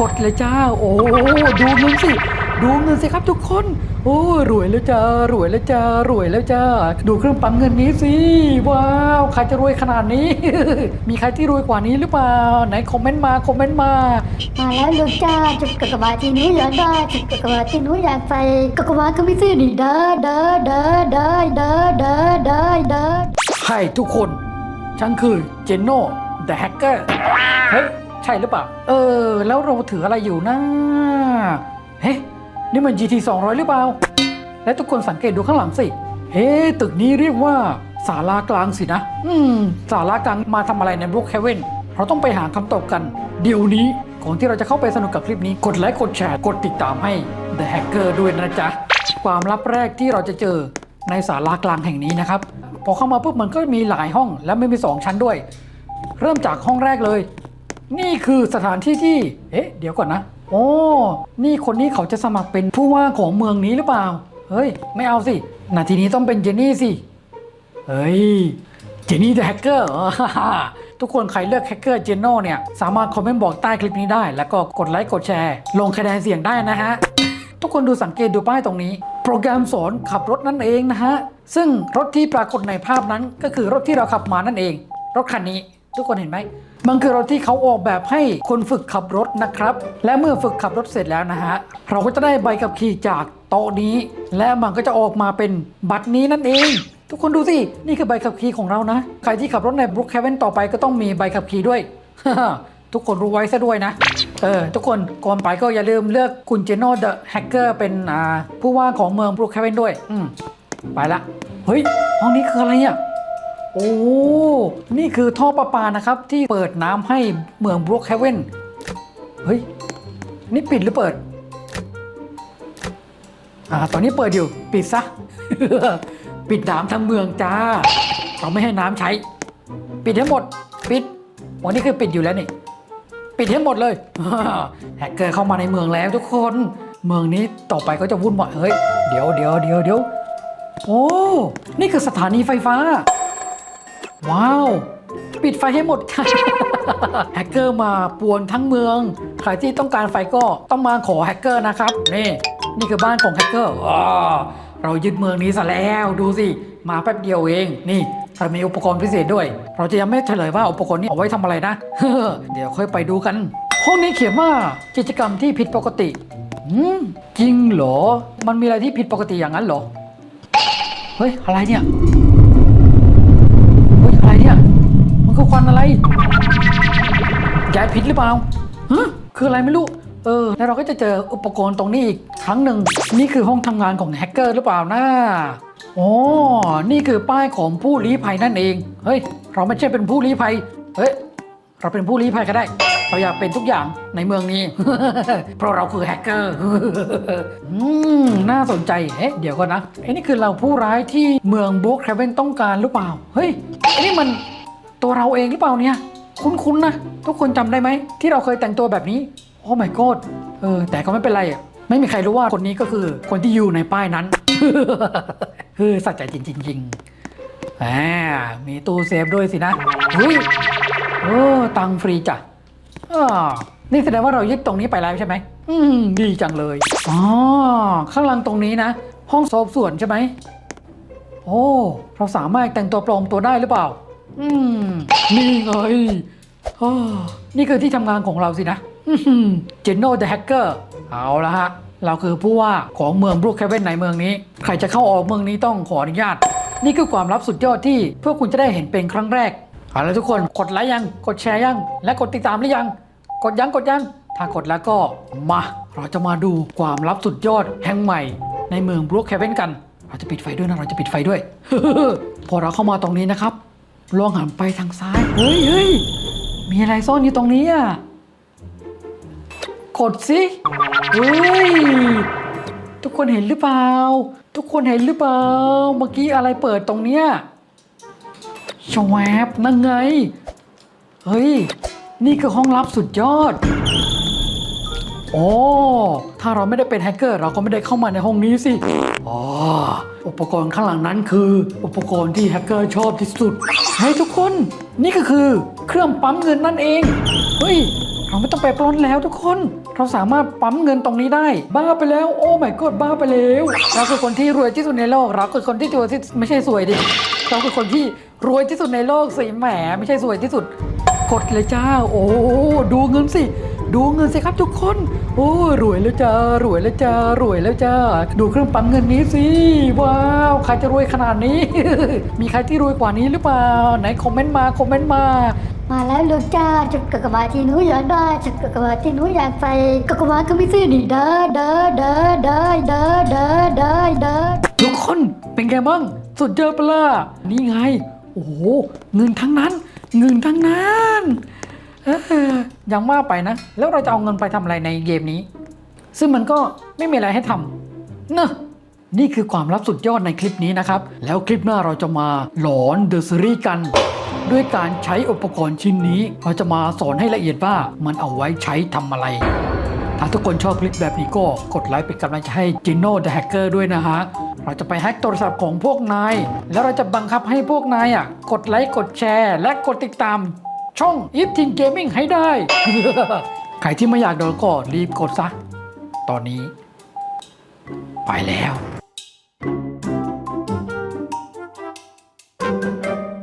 กดเลยจ้า โอ้ดูเงินสิ ดูเงินสิครับทุกคน โอ้รวยแล้วจ้ารวยแล้วจ้ารวยแล้วจ้าดูเครื่องปั๊มเงินนี้สิว้าวใครจะรวยขนาดนี้ มีใครที่รวยกว่านี้หรือเปล่าไหนคอมเมนต์มาคอมเมนต์มา มาแล้วลูกจ้าจุดกกบาที่หนูอยากได้จุดกกบาที่หนูอยากไปกกบาก็ไม่ซื้อดีเด้อเด้อเด้อเด้อเด้อเด้อเด้อเด้อให้ทุกคนฉันคือเจนโน่ the hacker เฮ้ย ใช่หรือเปล่า เออ แล้วเราถืออะไรอยู่นะ เฮ้ยนี่มัน GT 200 หรือเปล่า และทุกคนสังเกตดูข้างหลังสิ เฮ้ตึกนี้เรียกว่าศาลากลางสินะ อืมศาลากลางมาทำอะไรในบรูคเฮเวนเราต้องไปหาคำตอบกัน เดี๋ยวนี้ก่อนที่เราจะเข้าไปสนุกกับคลิปนี้ กดไลค์กดแชร์กดติดตามให้ The Hacker ด้วยนะจ๊ะ ความลับแรกที่เราจะเจอในศาลากลางแห่งนี้นะครับ พอเข้ามาปุ๊บมันก็มีหลายห้องและไม่มีสองชั้นด้วย เริ่มจากห้องแรกเลย นี่คือสถานที่ที่ เอ๊ะ เดี๋ยวก่อนนะ โอ้ นี่คนนี้เขาจะสมัครเป็นผู้ว่าของเมืองนี้หรือเปล่า เฮ้ย ไม่เอาสิ นาทีนี้ต้องเป็นเจนนี่สิ เฮ้ย เจนนี่ the hacker เหรอทุกคนใครเลือกแฮกเกอร์เจนโน่เนี่ย สามารถคอมเมนต์บอกใต้คลิปนี้ได้ แล้วก็กดไลค์ กดแชร์ ลงคะแนนเสียงได้นะฮะ ทุกคนดูสังเกตดูป้ายตรงนี้ โปรแกรมสอนขับรถนั่นเองนะฮะ ซึ่งรถที่ปรากฏในภาพนั้นก็คือรถที่เราขับมานั่นเอง รถคันนี้ ทุกคนเห็นไหมมันคือรถที่เขาออกแบบให้คนฝึกขับรถนะครับ และเมื่อฝึกขับรถเสร็จแล้วนะฮะ เราก็จะได้ใบขับขี่จากโต๊ะนี้ และมันก็จะออกมาเป็นบัตรนี้นั่นเอง ทุกคนดูสิ นี่คือใบขับขี่ของเรานะ ใครที่ขับรถในบรุกแคเวนต่อไปก็ต้องมีใบขับขี่ด้วย ทุกคนรู้ไว้ซะด้วยนะ เออ ทุกคนก่อนไปก็อย่าลืมเลือกคุณเจโน่เดอะแฮกเกอร์เป็นผู้ว่าของเมืองบรุกแคเวนด้วย อืมไปละ เฮ้ย ห้องนี้คืออะไรอะ โอ้ นี่คือท่อประปานะครับ ที่เปิดน้ำให้เมืองบรุกแฮเวนเฮ้ย นี่ปิดหรือเปิด อ่า ตอนนี้เปิดอยู่ ปิดซะ ปิดน้ำทั้งเมืองจ้า เราไม่ให้น้ำใช้ ปิดให้หมด ปิด วันนี้คือปิดอยู่แล้วนี่ ปิดให้หมดเลย แฮกเกอร์เข้ามาในเมืองแล้วทุกคน เมืองนี้ต่อไปก็จะวุ่นวายเฮ้ย เดี๋ยวเดี๋ยวเดี๋ยวเดี๋ยวโอ้ นี่คือสถานีไฟฟ้า ว้าว ปิดไฟให้หมดแฮกเกอร์มาป่วนทั้งเมือง ใครที่ต้องการไฟก็ต้องมาขอแฮกเกอร์นะครับ นี่นี่คือบ้านของแฮกเกอร์เรายึดเมืองนี้ซะแล้วดูสิ มาแป๊บเดียวเอง นี่เรามีอุปกรณ์พิเศษด้วย เราจะยังไม่เฉลยว่าอุปกรณ์นี้เอาไว้ทำอะไรนะ เดี๋ยวค่อยไปดูกัน ห้องนี้เขียนว่ากิจกรรมที่ผิดปกติจริงเหรอ มันมีอะไรที่ผิดปกติอย่างนั้นเหรอ เฮ้ย อะไรเนี่ย เฮ้ยอะไรเนี่ย มัน คือควันอะไรยายพิษหรือเปล่าฮะคืออะไรไม่รู้ เออ แล้วเราก็จะเจออุปกรณ์ตรงนี้อีกครั้งหนึ่ง นี่คือห้องทำงานของแฮกเกอร์หรือเปล่านะโอ้นี่คือป้ายของผู้ลี้ภัยนั่นเอง เฮ้ย เราไม่ใช่เป็นผู้ลี้ภัย เฮ้ย เราเป็นผู้ลี้ภัยก็ได้ เราอยากเป็นทุกอย่างในเมืองนี้ เพราะเราคือแฮกเกอร์ อืม น่าสนใจ เอ๊ะ เดี๋ยวก่อนนะไอ้นี่คือเราผู้ร้ายที่เมืองบรูคแคเวนต้องการหรือเปล่า เฮ้ยไอ้นี่มัน ตัวเราเองหรือเปล่าเนี่ย คุ้นๆนะ ทุกคนจำได้ไหม ที่เราเคยแต่งตัวแบบนี้ โอ้ my god เออ แต่ก็ไม่เป็นไรอะ ไม่มีใครรู้ว่าคนนี้ก็คือคนที่อยู่ในป้ายนั้นเฮ้ยสัจใจจริงๆอ่ามีตู้เซฟด้วยสินะเฮ้ยโอ้ตังฟรีจ้ะอ่านี่แสดงว่าเรายึดตรงนี้ไปแล้วใช่ไหม อืม ดีจังเลย อ๋อ ข้างหลังตรงนี้นะ ห้องสอบสวนใช่ไหม โอ้ เราสามารถแต่งตัวปลอมตัวได้หรือเปล่า อืมนี่ไงอ้นี่คือที่ทำงานของเราสินะเจนโน่เดอะแฮกเกอร์เอาละฮะ เราคือผู้ว่าของเมืองบรูคแคเวนในเมืองนี้ ใครจะเข้าออกเมืองนี้ต้องขออนุญาต นี่คือความลับสุดยอดที่เพื่อคุณจะได้เห็นเป็นครั้งแรกเอาละทุกคนกดไลค์ยัง กดแชร์ยัง และกดติดตามหรือยัง กดยังกดยัง ถ้ากดแล้วก็มา เราจะมาดูความลับสุดยอดแห่งใหม่ ในเมืองบรูคแคเวนกัน เราจะปิดไฟด้วยนะเราจะปิดไฟด้วยพอเราเข้ามาตรงนี้นะครับ ลองหันไปทางซ้าย เฮ้ยเฮ้ยมีอะไรซ่อนอยู่ตรงนี้อะ กดสิ เฮ้ย ทุกคนเห็นหรือเปล่า ทุกคนเห็นหรือเปล่า เมื่อกี้อะไรเปิดตรงเนี้ยชวบนั่นไง เฮ้ย นี่คือห้องลับสุดยอด โอ้ถ้าเราไม่ได้เป็นแฮกเกอร์เราก็ไม่ได้เข้ามาในห้องนี้สิอ๋ออุปกรณ์ข้างหลังนั้นคือ อุปกรณ์ที่แฮกเกอร์ชอบที่สุดเฮ้ยทุกคน นี่ก็คือเครื่องปั๊มเงินนั่นเองเฮ้ยเราไม่ต้องไปปล้นแล้วทุกคน เราสามารถปั๊มเงินตรงนี้ได้ บ้าไปแล้ว โอ้ my god บ้าไปแล้ว เราคือคนที่รวยที่สุดในโลก เราคือคนที่รวยที่ไม่ใช่สวยดิ เราคือคนที่รวยที่สุดในโลกสิแหม ไม่ใช่สวยที่สุด กดเลยจ้า โอ้ดูเงินสิ ดูเงินสิครับทุกคน โอ้รวยแล้วจ้ารวยแล้วจ้ารวยแล้วจ้าดูเครื่องปั๊มเงินนี้สิว้าวใครจะรวยขนาดนี้ มีใครที่รวยกว่านี้หรือเปล่าไหนคอมเมนต์มาคอมเมนต์มามาแล้วลูกจ้าจุดกากบาทที่หนูอยากได้จุดกากบาทที่หนูอยากไปกากบาทก็ไม่ซื้อนี่เด้อเด้อเด้อเด้อเด้อเด้อเด้อเด้อทุกคนเป็นไงบ้างสุดยอดปะล่ะนี่ไง โอ้โหเงินทั้งนั้น เงินทั้งนั้นเออ ยังมากไปนะ แล้วเราจะเอาเงินไปทำอะไรในเกมนี้ ซึ่งมันก็ไม่มีอะไรให้ทำเนอะนี่คือความลับสุดยอดในคลิปนี้นะครับ แล้วคลิปหน้าเราจะมาหลอนเดอะซีรีส์กัน ด้วยการใช้อุปกรณ์ชิ้นนี้ เราจะมาสอนให้ละเอียดว่ามันเอาไว้ใช้ทำอะไร ถ้าทุกคนชอบคลิปแบบนี้ก็กดไลค์เป็นกำลังใจให้ Gino the Hacker ด้วยนะฮะ เราจะไปแฮ็กโทรศัพท์ของพวกนาย แล้วเราจะบังคับให้พวกนายอะกดไลค์กดแชร์ และกดติดตาม ช่อง i f t i n Gaming ให้ได้ ใครที่ไม่อยากโดนก็รีบกดซะ ตอนนี้ ไปแล้ว